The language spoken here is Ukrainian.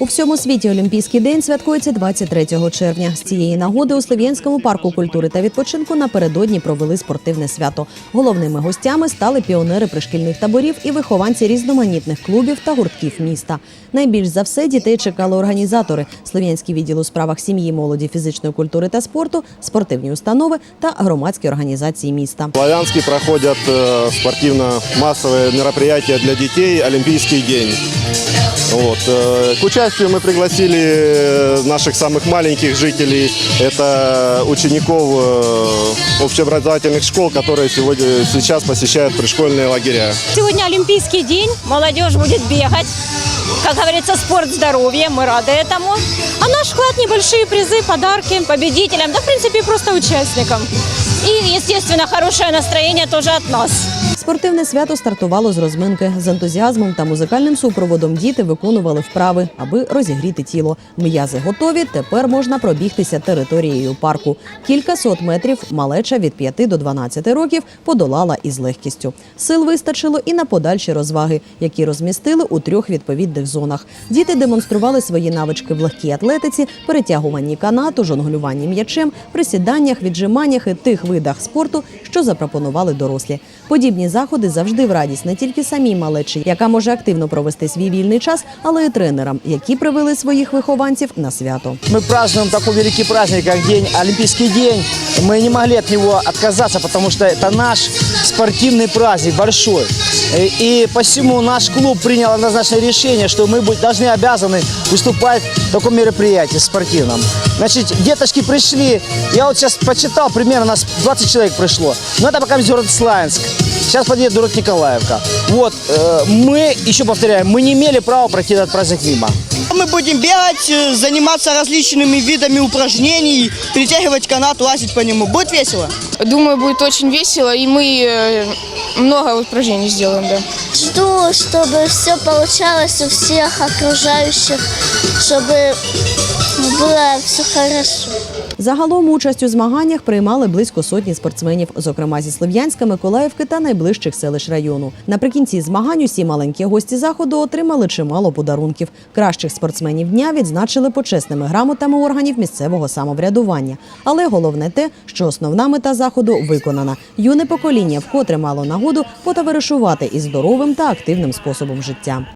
У всьому світі Олімпійський день святкується 23 червня. З цієї нагоди у Слов'янському парку культури та відпочинку напередодні провели спортивне свято. Головними гостями стали піонери пришкільних таборів і вихованці різноманітних клубів та гуртків міста. Найбільш за все дітей чекали організатори Слов'янський відділ у справах сім'ї, молоді, фізичної культури та спорту, спортивні установи та громадські організації міста. В Славянске проходят э, спортивно-массовые мероприятия для детей «Олимпийский день». Вот. э, К участию мы пригласили э, наших самых маленьких жителей. Это учеников э, общеобразовательных школ, которые сегодня, сейчас посещают пришкольные лагеря. Сегодня Олимпийский день, молодежь будет бегать. Как говорится, спорт здоровье, мы рады этому. А наш вклад небольшие призы, подарки победителям, да, в принципе, просто участникам. И, естественно, хорошее настроение тоже от нас. Спортивне свято стартувало з розминки. З ентузіазмом та музикальним супроводом діти виконували вправи, аби розігріти тіло. М'язи готові. Тепер можна пробігтися територією парку. Кілька сот метрів малеча від 5 до 12 років подолала із легкістю. Сил вистачило і на подальші розваги, які розмістили у трьох відповідних зонах. Діти демонстрували свої навички в легкій атлетиці, перетягуванні канату, жонглюванні м'ячем, присіданнях, віджиманнях і тих видах спорту, що запропонували дорослі. Подібні заходи завжди в радість не тільки самій малечі, яка може активно провести свій вільний час, але й тренерам, які привели своїх вихованців на свято. Мы празднуем такой великий праздник, как день, Олимпийский день. Мы не могли от него отказаться, потому что это наш спортивный праздник большой. И, и посему наш клуб принял однозначное решение, что мы будь- должны обязаны выступать в таком мероприятии спортивном. Значит, деточки пришли, я вот сейчас почитал, примерно нас 20 человек пришло. Но это пока город Славянск. Сейчас подъедет город Николаевка. Вот, э, мы, еще повторяю, мы не имели права пройти этот праздник мимо. Мы будем бегать, э, заниматься различными видами упражнений, перетягивать канат, лазить по нему. Будет весело. Думаю, будет очень весело, и мы э, много упражнений сделаем, да. Жду, чтобы все получалось у всех окружающих, чтобы было все хорошо. Загалом участь у змаганнях приймали близько сотні спортсменів, зокрема зі Слов'янська, Миколаївки та найближчих селищ району. Наприкінці змагань усі маленькі гості заходу отримали чимало подарунків. Кращих спортсменів дня відзначили почесними грамотами органів місцевого самоврядування. Але головне те, що основна мета заходу виконана. Юне покоління вкотре мало нагоду потоваришувати із здоровим та активним способом життя.